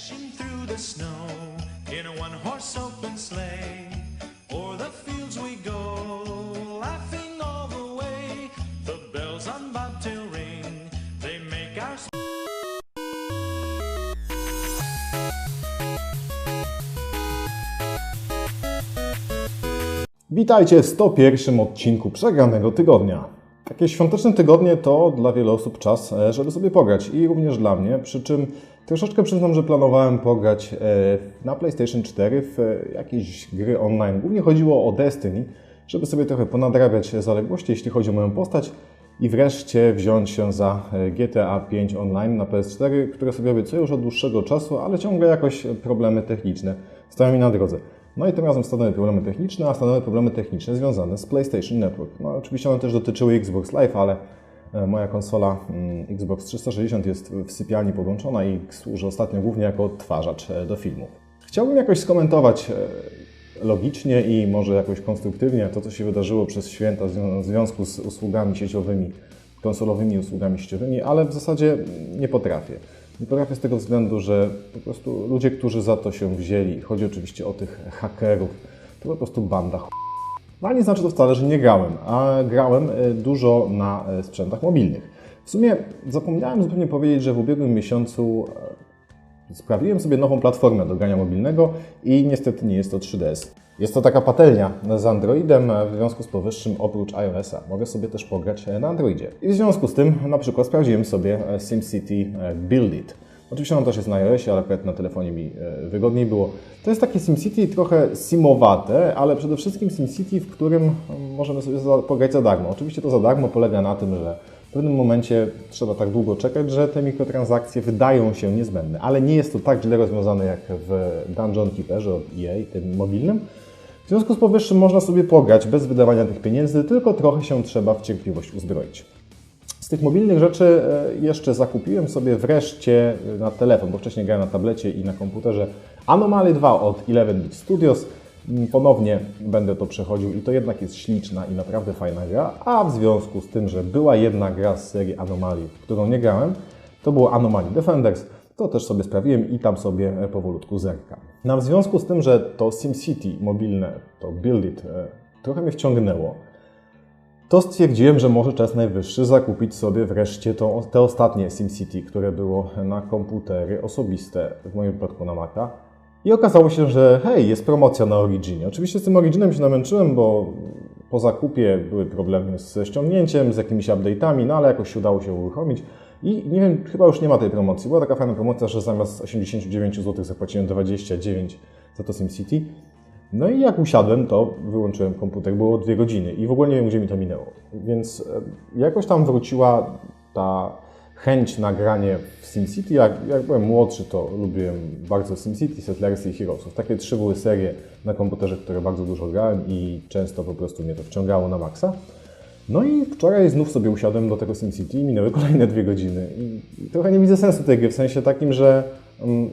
Dashing through the snow in a one horse open sleigh. O'er the fields we go, laughing all the way. The bells on bobtail ring, they make our Witajcie w 101 odcinku Przegranego Tygodnia. Takie świąteczne tygodnie to dla wielu osób czas, e, żeby sobie pograć i również dla mnie, przy czym troszeczkę przyznam, że planowałem pograć e, na PlayStation 4 w e, jakieś gry online. Głównie chodziło o Destiny, żeby sobie trochę ponadrabiać zaległości, jeśli chodzi o moją postać i wreszcie wziąć się za e, GTA 5 Online na PS4, które sobie obiecuję już od dłuższego czasu, ale ciągle jakoś problemy techniczne stoją mi na drodze. No i tym razem stanęły problemy techniczne, a stanęły problemy techniczne związane z PlayStation Network. No oczywiście one też dotyczyły Xbox Live, ale moja konsola mm, Xbox 360 jest w sypialni podłączona i służy ostatnio głównie jako odtwarzacz e, do filmów. Chciałbym jakoś skomentować e, logicznie i może jakoś konstruktywnie to, co się wydarzyło przez święta w zwią- w związku z usługami sieciowymi, konsolowymi usługami sieciowymi, ale w zasadzie nie potrafię. Nie potrafię z tego względu, że po prostu ludzie, którzy za to się wzięli, chodzi oczywiście o tych hakerów, to po prostu banda ch... No ale nie znaczy to wcale, że nie grałem, a grałem e, dużo na e, sprzętach mobilnych. W sumie zapomniałem zupełnie powiedzieć, że w ubiegłym miesiącu e, Sprawiłem sobie nową platformę do grania mobilnego i niestety nie jest to 3DS. Jest to taka patelnia z Androidem, w związku z powyższym oprócz iOS-a mogę sobie też pograć na Androidzie. I w związku z tym na przykład sprawdziłem sobie SimCity Build It. Oczywiście on też jest na iOSie, ale akurat na telefonie mi e, wygodniej było. To jest takie SimCity trochę simowate, ale przede wszystkim SimCity, w którym mm, możemy sobie pograć za darmo. Oczywiście to za darmo polega na tym, że w pewnym momencie trzeba tak długo czekać, że te mikrotransakcje wydają się niezbędne, ale nie jest to tak źle rozwiązane jak w Dungeon Keeperze od EA, tym mobilnym. W związku z powyższym można sobie pograć bez wydawania tych pieniędzy, tylko trochę się trzeba w cierpliwość uzbroić. Tych mobilnych rzeczy e, jeszcze zakupiłem sobie wreszcie e, na telefon, bo wcześniej grałem na tablecie i na komputerze Anomaly 2 od 11-bit Studios. Mm, Ponownie będę to przechodził i to jednak jest śliczna i naprawdę fajna gra, a w związku z tym, że była jedna gra z serii Anomalii, którą nie grałem, to było Anomaly Defenders, to też sobie sprawiłem i tam sobie e, powolutku zerkam. No, w związku z tym, że to SimCity mobilne, to Build It, trochę mnie wciągnęło, to stwierdziłem, że może czas najwyższy zakupić sobie wreszcie te ostatnie SimCity, które było na komputery osobiste, w moim przypadku na Maca. I okazało się, że hej, jest promocja na Originie. Oczywiście z tym Originem się namęczyłem, bo po zakupie były problemy ze ściągnięciem, z jakimiś update'ami, no ale jakoś udało się uruchomić. I nie wiem, chyba już nie ma tej promocji. Była taka fajna promocja, że zamiast 89 zł zapłaciłem 29 za to SimCity. No i jak usiadłem, to wyłączyłem komputer, było dwie godziny i w ogóle nie wiem, gdzie mi to minęło. Więc e, jakoś tam wróciła ta chęć na granie w SimCity. Jak, jak byłem młodszy, to lubiłem bardzo SimCity, Settlersy i Heroesów. Takie trzy były serie na komputerze, które bardzo dużo grałem i często po prostu mnie to wciągało na maksa. No i wczoraj znów sobie usiadłem do tego SimCity i minęły kolejne dwie godziny. I trochę nie widzę sensu tej gry, w sensie takim, że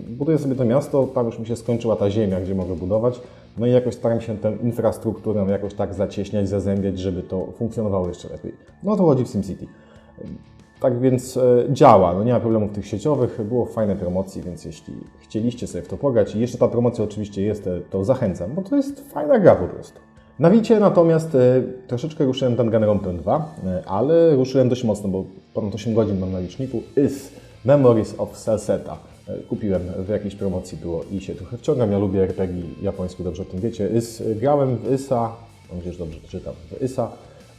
buduję sobie to miasto, tam już mi się skończyła ta ziemia, gdzie mogę budować. No i jakoś staram się tę infrastrukturę jakoś tak zacieśniać, zazębiać, żeby to funkcjonowało jeszcze lepiej. No to chodzi w SimCity. Tak więc e, działa, no nie ma problemów tych sieciowych, było fajne promocji, więc jeśli chcieliście sobie w to pograć i jeszcze ta promocja oczywiście jest, e, to zachęcam, bo to jest fajna gra po prostu. Na Wicie natomiast e, troszeczkę ruszyłem Danganronpę 2, e, ale ruszyłem dość mocno, bo ponad 8 godzin mam na liczniku, is Memories of Salseta. E, Kupiłem w jakiejś promocji było i się trochę wciągam, ja lubię RPG japoński, dobrze o tym wiecie. Is, e, grałem w Isa, mam nadzieję, że dobrze to czytam, w Isa,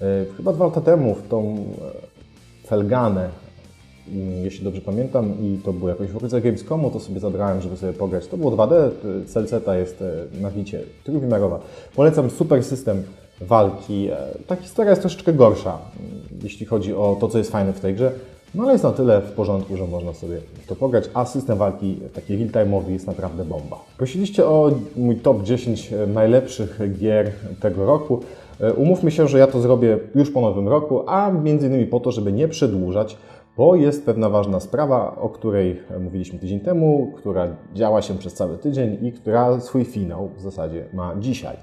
e, chyba dwa lata temu w tą e, Felganę, jeśli dobrze pamiętam, i to było jakoś w okolicy Gamescomu, to sobie zabrałem, żeby sobie pograć. To było 2D, Celceta jest e, na wicie trójwymiarowa. Polecam super system walki. E, Ta historia jest troszeczkę gorsza, mm, jeśli chodzi o to, co jest fajne w tej grze. No ale jest na tyle w porządku, że można sobie to pograć, a system walki taki real-time'owy jest naprawdę bomba. Prosiliście o mój top 10 najlepszych gier tego roku. E, Umówmy się, że ja to zrobię już po nowym roku, a między innymi po to, żeby nie przedłużać, bo jest pewna ważna sprawa, o której mówiliśmy tydzień temu, która działa się przez cały tydzień i która swój finał w zasadzie ma dzisiaj.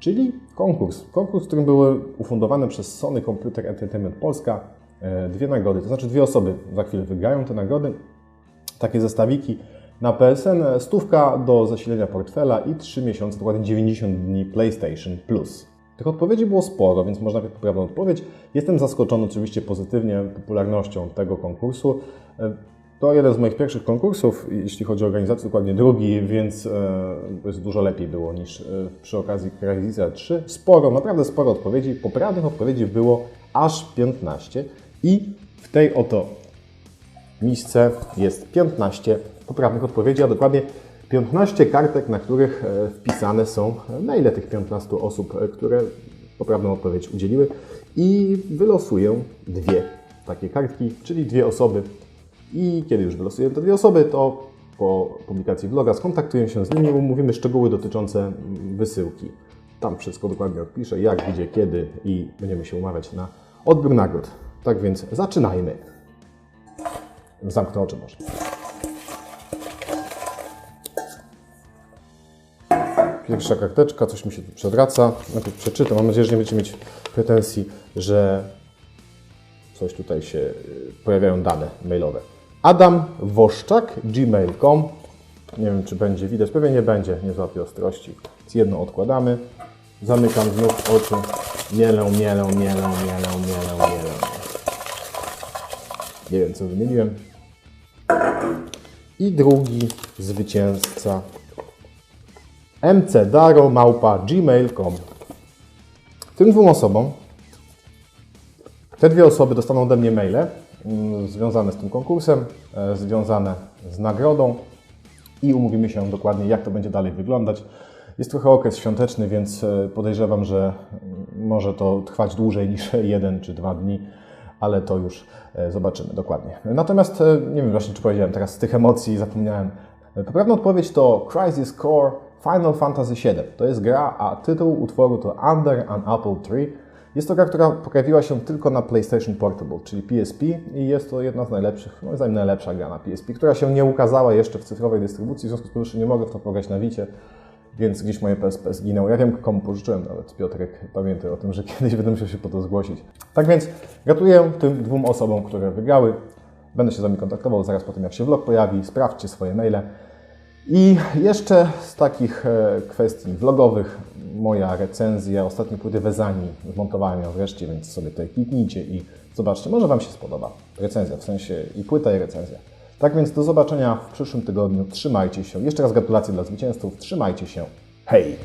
Czyli konkurs. Konkurs, w którym były ufundowane przez Sony Computer Entertainment Polska e, dwie nagrody. To znaczy dwie osoby za chwilę wygrają te nagrody. Takie zestawiki na PSN, stówka do zasilenia portfela i 3 miesiące, dokładnie 90 dni PlayStation Plus. Tych odpowiedzi było sporo, więc można mieć poprawną odpowiedź. Jestem zaskoczony oczywiście pozytywnie popularnością tego konkursu. To jeden z moich pierwszych konkursów, jeśli chodzi o organizację, dokładnie drugi, więc e, dużo lepiej było niż e, przy okazji Crysis 3. Sporo, naprawdę sporo odpowiedzi. Poprawnych odpowiedzi było aż 15 i w tej oto misce jest 15 poprawnych odpowiedzi, a dokładnie 15 kartek, na których e, wpisane są maile tych 15 osób, e, które poprawną odpowiedź udzieliły i wylosuję dwie takie kartki, czyli dwie osoby. I kiedy już wylosuję te dwie osoby, to po publikacji vloga skontaktuję się z nimi, umówimy szczegóły dotyczące wysyłki. Tam wszystko dokładnie odpiszę, jak, gdzie, kiedy i będziemy się umawiać na odbiór nagród. Tak więc zaczynajmy. Zamknę oczy może. Pierwsza karteczka, coś mi się tu przewraca. Najpierw przeczytam. Mam nadzieję, że nie będziecie mieć pretensji, że coś tutaj się y, pojawiają dane mailowe. Adam Woszczak, gmail.com. Nie wiem, czy będzie widać. Pewnie nie będzie, nie złapie ostrości. Więc jedno odkładamy. Zamykam znów oczy. Mielę, mielę, mielę, mielę, mielę, mielę. Nie wiem, co wymieniłem. I drugi zwycięzca mcdaro.gmail.com Tym dwóm osobom, te dwie osoby dostaną ode mnie maile mm, związane z tym konkursem, e, związane z nagrodą i umówimy się dokładnie, jak to będzie dalej wyglądać. Jest trochę okres świąteczny, więc e, podejrzewam, że mm, może to trwać dłużej niż jeden czy dwa dni, ale to już e, zobaczymy dokładnie. Natomiast nie wiem właśnie, czy powiedziałem teraz z tych emocji, zapomniałem. Poprawna odpowiedź to Crisis Core Final Fantasy VII. To jest gra, a tytuł utworu to Under an Apple Tree. Jest to gra, która pojawiła się tylko na PlayStation Portable, czyli PSP i jest to jedna z najlepszych, moim zdaniem najlepsza gra na PSP, która się nie ukazała jeszcze w cyfrowej dystrybucji, w związku z powyższym nie mogę w to pograć na Wicie, więc gdzieś moje PSP zginęło. Ja wiem, komu pożyczyłem, nawet Piotrek pamiętaj o tym, że kiedyś będę musiał się po to zgłosić. Tak więc gratuluję tym dwóm osobom, które wygrały. Będę się z Wami kontaktował zaraz po tym, jak się vlog pojawi. Sprawdźcie swoje maile. I jeszcze z takich e, kwestii vlogowych, moja recenzja ostatniej płyty Wezani, zmontowałem ją wreszcie, więc sobie tutaj kliknijcie i zobaczcie, może Wam się spodoba recenzja, w sensie i płyta i recenzja. Tak więc do zobaczenia w przyszłym tygodniu, trzymajcie się. Jeszcze raz gratulacje dla zwycięzców, trzymajcie się, hej!